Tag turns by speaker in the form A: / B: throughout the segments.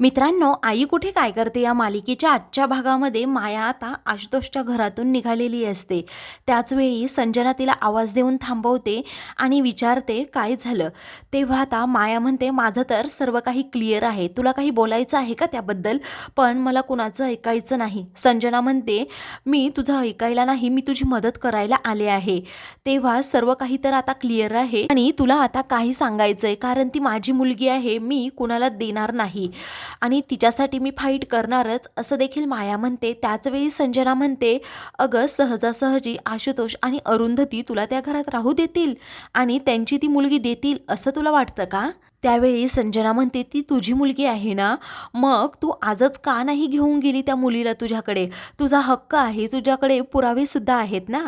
A: मित्रांनो आई कुठे काय करते? या मालिकेच्या आजच्या भागामध्ये माया आता आशुतोषच्या घरातून निघालेली असते. त्याचवेळी संजना तिला आवाज देऊन थांबवते आणि विचारते काय झालं? तेव्हा आता माया म्हणते माझं तर सर्व काही क्लिअर आहे. तुला काही बोलायचं आहे का त्याबद्दल? पण मला कुणाचं ऐकायचं नाही. संजना म्हणते मी तुझं ऐकायला नाही मी तुझी मदत करायला आले आहे. तेव्हा सर्व काही तर आता क्लिअर आहे आणि तुला आता काही सांगायचं आहे कारण ती माझी मुलगी आहे मी कुणाला देणार नाही. आणि तिच्यासाठी मी फाईट करणारच असं देखील माया म्हणते. त्याचवेळी संजना म्हणते अगं सहजासहजी आशुतोष आणि अरुंधती तुला त्या घरात राहू देतील आणि त्यांची ती मुलगी देतील असं तुला वाटतं का? त्यावेळी संजना म्हणते ती तुझी मुलगी आहे ना? मग तू आजच का नाही घेऊन गेली त्या मुलीला तुझ्याकडे? तुझा हक्क आहे तुझ्याकडे पुरावेसुद्धा आहेत ना?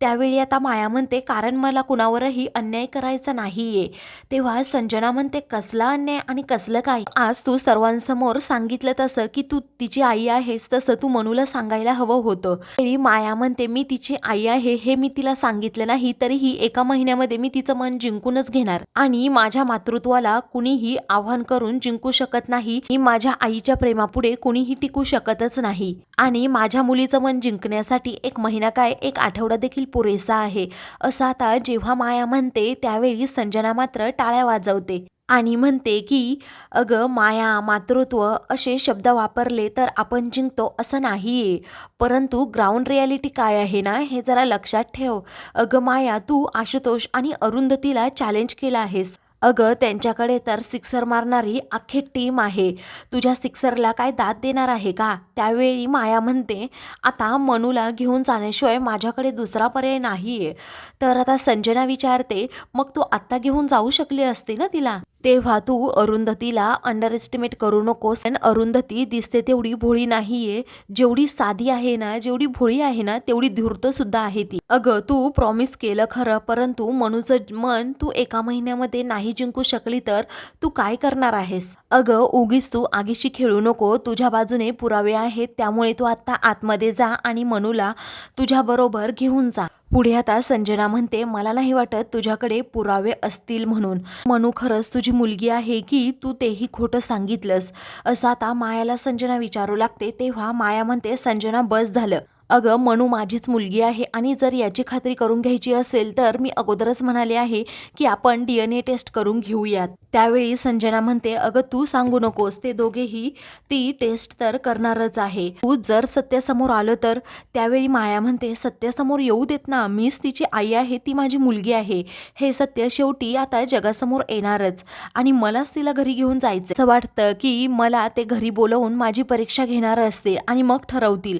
A: त्यावेळी आता माया म्हणते कारण मला कुणावरही अन्याय करायचा नाहीये. तेव्हा संजना म्हणते कसला अन्याय आणि कसलं काय? आज तू सर्वांसमोर सांगितलं तसं की तू तिची आई आहेस तसं तू मनूला सांगायला हवं होतं. माया म्हणते मी तिची आई आहे हे मी तिला सांगितलं नाही तरीही एका महिन्यामध्ये मी तिचं मन जिंकूनच घेणार आणि माझ्या मातृत्वाला कुणीही आव्हान करून जिंकू शकत नाही मी माझ्या आईच्या प्रेमापुढे कुणीही टिकू शकतच नाही आणि माझ्या मुलीचं मन जिंकण्यासाठी एक महिना काय एक आठवडा देखील पुरेसा आहे. असं आता जेव्हा माया म्हणते त्यावेळी संजना मात्र टाळ्या वाजवते. आणि म्हणते की अगं माया मातृत्व असे शब्द वापरले तर आपण जिंकतो असं नाहीये. परंतु ग्राउंड रियालिटी काय आहे ना हे जरा लक्षात ठेव. अगं माया तू आशुतोष आणि अरुंधतीला चॅलेंज केला आहेस. अगं त्यांच्याकडे तर सिक्सर मारणारी अख्खी टीम आहे. तुझ्या सिक्सरला काय दाद देणार आहे का? त्यावेळी माया म्हणते आता मनूला घेऊन जाण्याशिवाय माझ्याकडे दुसरा पर्याय नाही आहे तर आता संजना विचारते मग तू आत्ता घेऊन जाऊ शकली असते ना तिला? तेव्हा तू अरुंधतीला अंडर एस्टिमेट करू नकोस. पण अरुंधती दिसते तेवढी भोळी नाहीये. जेवढी साधी आहे ना जेवढी भोळी आहे ना तेवढी धूर्त सुद्धा आहे ती. अगं तू प्रॉमिस केलं खरं परंतु मनूचं मन तू एका महिन्यामध्ये नाही जिंकू शकली तर तू काय करणार आहेस? अगं उगीच तू आगीशी खेळू नको. तुझ्या बाजूने पुरावे आहेत त्यामुळे तू आत्ता आतमध्ये जा आणि मनूला तुझ्या बरोबर घेऊन जा. पुढे आता संजना म्हणते मला नाही वाटत तुझ्याकडे पुरावे असतील म्हणून. मनू खरंच तुझी मुलगी आहे की तू तेही खोटं सांगितलंस? असं आता मायाला संजना विचारू लागते. तेव्हा माया म्हणते संजना बस झालं. अगं मनू माझीच मुलगी आहे आणि जर याची खात्री करून घ्यायची असेल तर मी अगोदरच म्हणाले आहे की आपण डी एन ए टेस्ट करून घेऊयात. त्यावेळी संजना म्हणते अगं तू सांगू नकोस ते दोघेही ती टेस्ट तर करणारच आहे. तू जर सत्यासमोर आलो तर त्यावेळी माया म्हणते सत्यासमोर येऊ देत ना मीच तिची आई आहे ती माझी मुलगी आहे. हे सत्य शेवटी आता जगासमोर येणारच आणि मलाच तिला घरी घेऊन जायचं असं वाटतं की मला ते घरी बोलवून माझी परीक्षा घेणार असते आणि मग ठरवतील.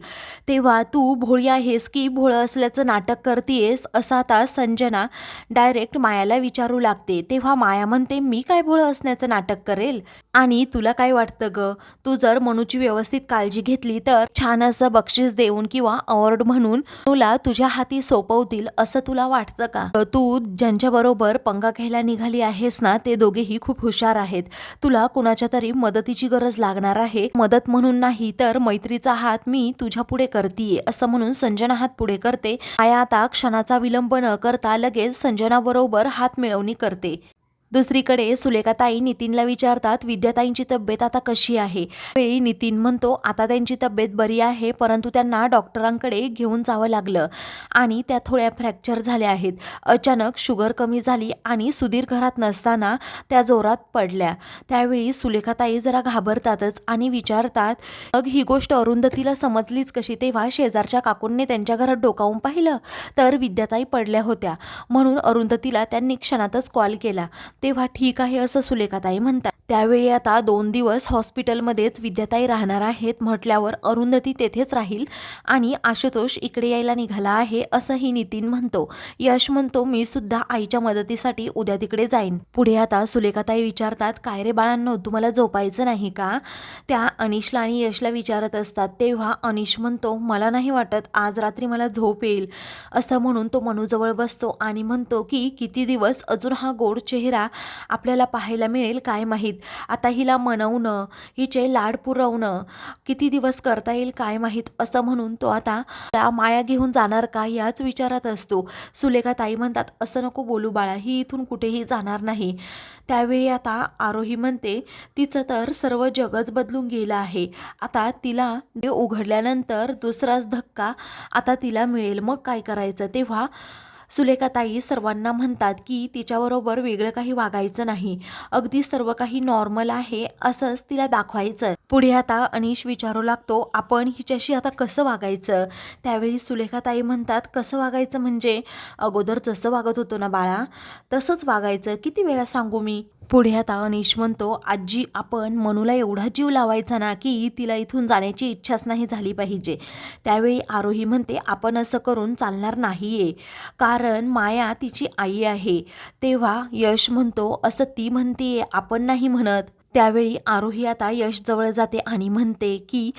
A: तेव्हा तू भोळी आहेस की भोळं असल्याचं नाटक करतेयस असं आता संजना डायरेक्ट मायाला विचारू लागते. तेव्हा माया म्हणते मी काय भोळं असण्याचं नाटक करेल? आणि तुला काय वाटतं ग? तू जर मनूची व्यवस्थित काळजी घेतली तर छान असं बक्षीस देऊन किंवा अवॉर्ड म्हणून तुला तुझ्या हाती सोपवतील असं तुला वाटतं का? तू ज्यांच्याबरोबर पंगा घ्यायला निघाली आहेस ना ते दोघेही खूप हुशार आहेत. तुला कुणाच्या तरी मदतीची गरज लागणार आहे. मदत म्हणून नाही तर मैत्रीचा हात मी तुझ्या पुढे करतीये. असं म्हणून संजना हात पुढे करते. आया आता क्षणाचा विलंब न करता लगेच संजना बरोबर हात मिळवणी करते. दुसरीकडे सुलेखाताई नितीनला विचारतात विद्याताईंची तब्येत आता कशी आहे? वेळी नितीन म्हणतो आता त्यांची तब्येत बरी आहे परंतु त्यांना डॉक्टरांकडे घेऊन जावं लागलं आणि त्या थोड्या फ्रॅक्चर झाल्या आहेत. अचानक शुगर कमी झाली आणि सुधीर घरात नसताना त्या जोरात पडल्या. त्यावेळी सुलेखाताई जरा घाबरतातच आणि विचारतात मग ही गोष्ट अरुंधतीला समजलीच कशी तेव्हा शेजारच्या काकूंनी त्यांच्या घरात डोकावून पाहिलं? तर विद्याताई पडल्या होत्या. म्हणून अरुंधतीला त्यांनी क्षणातच कॉल केला. तेव्हा ठीक आहे असं सुलेखाताई म्हणतात. त्यावेळी आता दोन दिवस हॉस्पिटलमध्येच विद्याताई राहणार आहेत म्हटल्यावर अरुंधती तेथेच राहील आणि आशुतोष इकडे यायला निघाला आहे असंही नितीन म्हणतो. यश म्हणतो मी सुद्धा आईच्या मदतीसाठी उद्या तिकडे जाईन. पुढे आता सुलेखाताई विचारतात काय रे बाळांनो तुम्हाला झोपायचं नाही का? त्या अनिशला आणि यशला विचारत असतात. तेव्हा अनिश म्हणतो मला नाही वाटत आज रात्री मला झोप येईल. असं म्हणून तो मनूजवळ बसतो आणि म्हणतो की किती दिवस अजून हा गोड चेहरा आपल्याला पाहायला मिळेल काय माहीत? आता हिला मनवणं हिचे लाड पुरवणं किती दिवस करता येईल काय माहीत असं म्हणून तो आता माया घेऊन जाणार का याच विचारात असतो. सुलेखा ताई म्हणतात असं नको बोलू बाळा ही इथून कुठेही जाणार नाही. त्यावेळी आता आरोही म्हणते तिचं तर सर्व जगच बदलून गेलं आहे. आता तिला उघडल्यानंतर दुसराच धक्का आता तिला मिळेल. मग काय करायचं? तेव्हा सुलेखाताई सर्वांना म्हणतात की तिच्याबरोबर वेगळं काही वागायचं नाही. अगदी सर्व काही नॉर्मल आहे असंच तिला दाखवायचं. पुढे आता अनिश विचारू लागतो आपण हिच्याशी आता कसं वागायचं? त्यावेळी सुलेखाताई म्हणतात कसं वागायचं म्हणजे? अगोदर जसं वागत होतो ना बाळा? तसंच वागायचं. किती वेळा सांगू मी? पुढे आता अनिश म्हणतो आजी आपण मनूला एवढा जीव लावायचा ना की तिला इथून जाण्याची इच्छाच नाही झाली पाहिजे. त्यावेळी आरोही म्हणते आपण असं करून चालणार नाहीये. का कारण माया तिची आई आहे. तेव्हा यश म्हणतो असं ती म्हणतीये आपण नाही म्हणत. त्यावेळी आरोही आता यश जवळ जाते आणि म्हणते की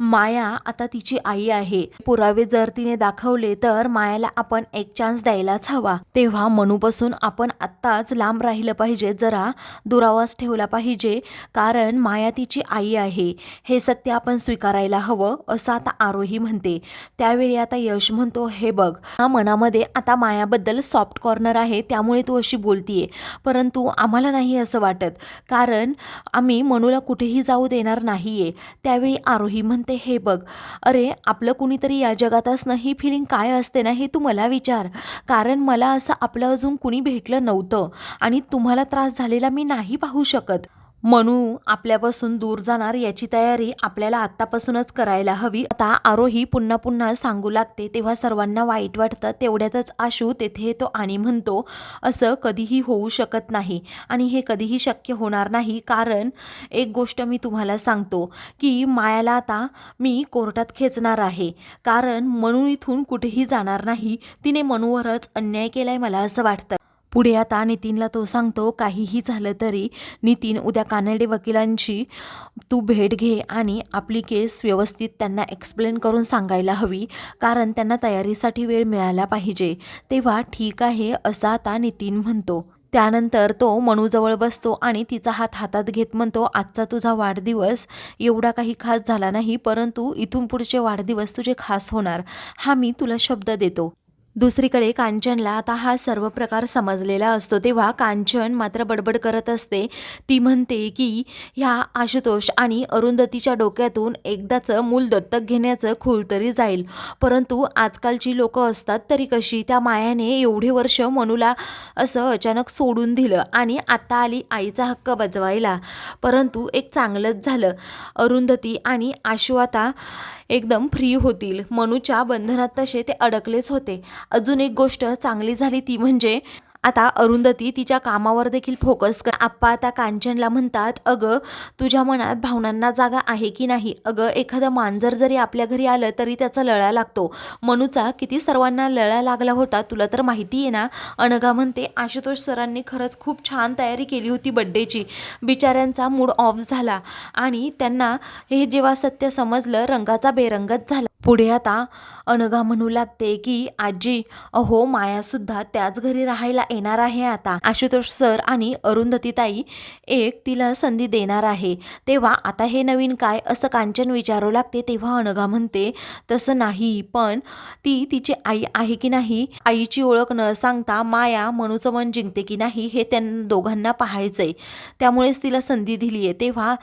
A: माया आता तिची आई आहे. पुरावे जर तिने दाखवले तर मायाला आपण एक चान्स द्यायलाच हवा. तेव्हा मनूपासून आपण आत्ताच लांब राहिलं पाहिजे जरा दुरावास ठेवला पाहिजे कारण माया तिची आई आहे. हे सत्य आपण स्वीकारायला हवं असं आता आरोही म्हणते. त्यावेळी आता यश म्हणतो हे बघ हा मनामध्ये आता मायाबद्दल सॉफ्ट कॉर्नर आहे त्यामुळे तू अशी बोलतीये. परंतु आम्हाला नाही असं वाटत. कारण आम्ही मनूला कुठेही जाऊ देणार नाही आहे त्यावेळी आरोही म्हणते हे बघ अरे आपलं कुणीतरी या जगात असणं ही फिलिंग काय असते ना हे तू मला विचार. कारण मला असं आपलं अजून कुणी भेटलं नव्हतं आणि तुम्हाला त्रास झालेला मी नाही पाहू शकत. मनू आपल्यापासून दूर जाणार याची तयारी आपल्याला आत्तापासूनच करायला हवी. आता आरोही पुन्हा पुन्हा सांगू लागते तेव्हा सर्वांना वाईट वाटतं तेवढ्यातच आशू तेथे येतो आणि म्हणतो असं कधीही होऊ शकत नाही आणि हे कधीही शक्य होणार नाही. कारण एक गोष्ट मी तुम्हाला सांगतो की मायाला आता मी कोर्टात खेचणार आहे. कारण मनू इथून कुठेही जाणार नाही. तिने मनूवरच अन्याय केलाय मला असं वाटतं. पुढे आता नितीनला तो सांगतो काहीही झालं तरी नितीन उद्या कानडे वकिलांची तू भेट घे आणि आपली केस व्यवस्थित त्यांना एक्सप्लेन करून सांगायला हवी कारण त्यांना तयारीसाठी वेळ मिळाला पाहिजे. तेव्हा ठीक आहे असं आता नितीन म्हणतो. त्यानंतर तो मनूजवळ बसतो आणि तिचा हात हातात घेत म्हणतो आजचा तुझा वाढदिवस एवढा काही खास झाला नाही परंतु इथून पुढचे वाढदिवस तुझे खास होणार. हा मी तुला शब्द देतो. दुसरीकडे कांचनला आता हा सर्व प्रकार समजलेला असतो. तेव्हा कांचन मात्र बडबड करत असते. ती म्हणते की ह्या आशुतोष आणि अरुंधतीच्या डोक्यातून एकदाचं मूल दत्तक घेण्याचं खूल तरी जाईल. परंतु आजकालची लोकं असतात तरी कशी? त्या मायाने एवढे वर्ष मनूला असं अचानक सोडून दिलं आणि आत्ता आली आईचा हक्क बजवायला. परंतु एक चांगलंच झालं. अरुंधती आणि आशु आता एकदम फ्री होतील. मनूच्या बंधनात तसे ते अडकलेच होते. अजून एक गोष्ट चांगली झाली ती म्हणजे आता अरुंधती तिच्या कामावर देखील फोकस कर आप्पा आता कांचनला म्हणतात अगं तुझ्या मनात भावनांना जागा आहे की नाही? अगं एखादं मांजर जरी आपल्या घरी आलं तरी त्याचा लळा लागतो. मनूचा किती सर्वांना लळा लागला होता तुला तर माहिती आहे ना? अनघा म्हणते आशुतोष सरांनी खरंच खूप छान तयारी केली होती बड्डेची बिचाऱ्यांचा मूड ऑफ झाला आणि त्यांना हे जेव्हा सत्य समजलं रंगाचा बेरंगत झाला. पुढे आता अनघा म्हणू लागते की आजी अहो मायासुद्धा त्याच घरी राहायला येणार आहे आता. आशुतोष सर आणि अरुंधतीताई एक तिला संधी देणार आहे. तेव्हा आता हे नवीन काय असं कांचन विचारू लागते तेव्हा अनघा म्हणते तसं नाही पण ती तिची आई आहे की नाही? आईची ओळख न सांगता माया मनूचं मन जिंकते की नाही हे त्यांना दोघांना पाहायचंय. त्यामुळेच तिला संधी दिली आहे तेव्हा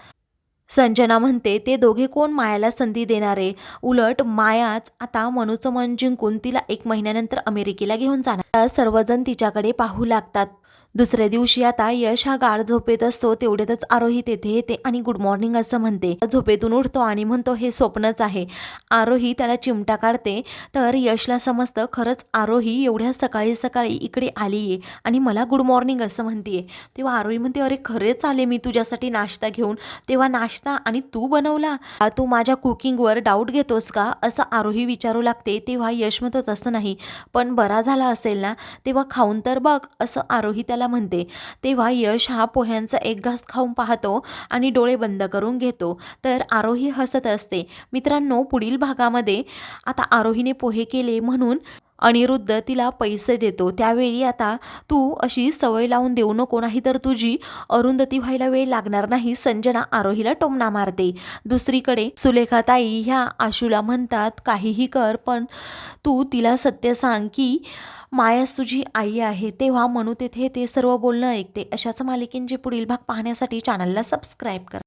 A: संजना म्हणते ते दोघे कोण मायाला संधी देणारे? उलट मायाच आता मनूचं मन जिंकून तिला एक महिन्यानंतर अमेरिकेला घेऊन जाणार. सर्वजण तिच्याकडे पाहू लागतात. दुसऱ्या दिवशी आता यश हा गाढ झोपेत असतो तेवढ्यातच आरोही तेथे येते आणि गुड मॉर्निंग असं म्हणते. झोपेतून उठतो आणि म्हणतो हे स्वप्नच आहे. आरोही त्याला चिमटा काढते. तर यशला समजतं खरंच आरोही एवढ्या सकाळी सकाळी इकडे आली आहे आणि मला गुड मॉर्निंग असं म्हणते तेव्हा आरोही म्हणते अरे खरेच आले मी तुझ्यासाठी नाश्ता घेऊन. तेव्हा नाश्ता आणि तू बनवला? तू माझ्या कुकिंगवर डाऊट घेतोस का? असं आरोही विचारू लागते. तेव्हा यश म्हणतो तसं नाही. पण बरा झाला असेल ना? तेव्हा खाऊन तर बघ. असं आरोही त्याला म्हणते तेव्हा यश हा पोह्यांचा एक घास खाऊन पाहतो आणि डोळे बंद करून घेतो. तर आरोही हसत असते. मित्रांनो पुढील भागामध्ये आता आरोहीने पोहे केले म्हणून अनिरुद्ध तिला पैसे देतो. त्यावेळी आता तू अशी सवय लावून देऊ नको नाही तर तुझी अरुंधती व्हायला वेळ लागणार नाही. संजना आरोहीला टोमणा मारते. दुसरीकडे सुलेखाताई ह्या आशूला म्हणतात काहीही कर पण तू तिला सत्य सांग की मायास तुझी आई आहे तेव्हा मनू तेथे ते सर्व बोलणं ऐकते. अशाच मालिकेंचे पुढील भाग पाहण्यासाठी चॅनलला सबस्क्राईब करा.